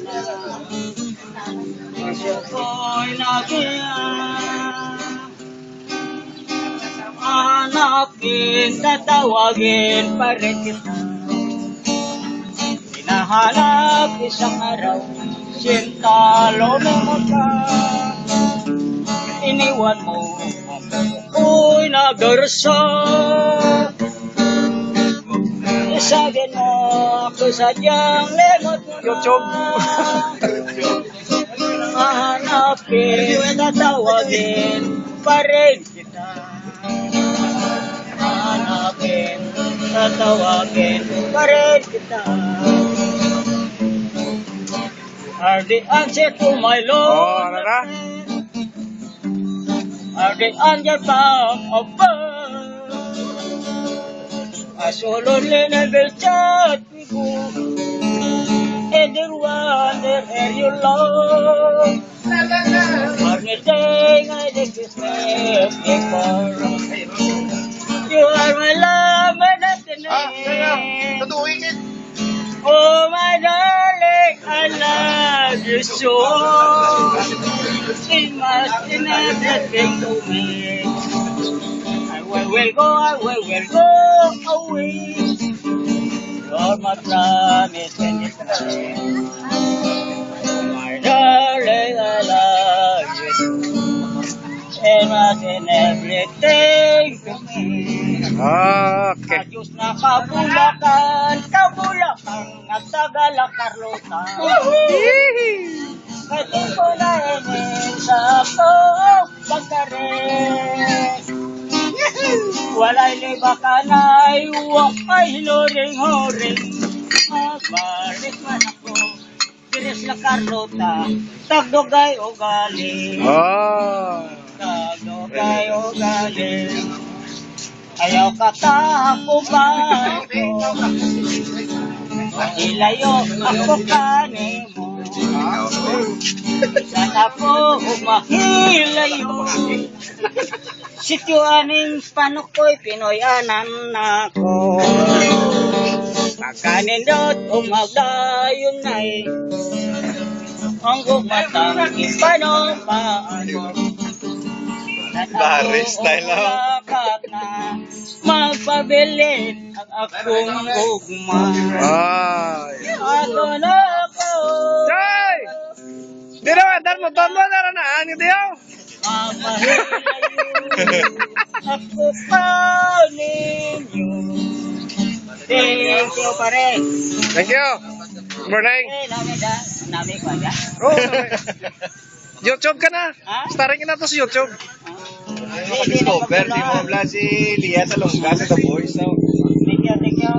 na. Kasi ako'y naging hanapin, tatawagin pa rin kita. Hinahanap isang araw, sintalo na mata. Iniwan mo, ako'y nagarsa. Sabi mo, ako sadyang lemot mo. YouTube. Hanapin, tatawagin pa rin kita. Hanapin, tatawagin pa rin kita. Are the answer to my Lord? Oh, ano na? Are the angel from above? I so lonely never chat you. And then wonder where you love. Day I this. You are my love, my destiny. Ah, kaya. Tutuwing it. Oh, my darling, I love you so. It must be everything to me. I will, will go, I will, will go away. Lord, my time is ending. My darling, I love you. It was in everything to me. Okay. At na kabulakan, kabulakan, at tagalak karutan. Walay liba ka na, wakay loring-horing. Magbalik man ako, Piris na Carlota, tagdogay o galing. Oh. Tagdogay o galing. Ayaw katako ba ako? Ilayo ako kanimo. Sana po mahilayo. Sityo aning panukoy pinoyanan nako. Pagkanindot umagdayon na'y ang gumatang ipano paano. Barry style, oh. Dapat na magpabilit ang akong ugma. Ay. Ato na ako. Jay! Di dar mo, ton mo, dar na, ani diyo. Mapahilayo ako pa ninyo. Thank you, pare. Thank you. Good morning. Eh, nami da. Oh, YouTube ka na. Ha? Starring na to sa YouTube. Hindi, hindi na Discover, di mo wala si Lia sa Longga sa The Voice. Thank you, thank you.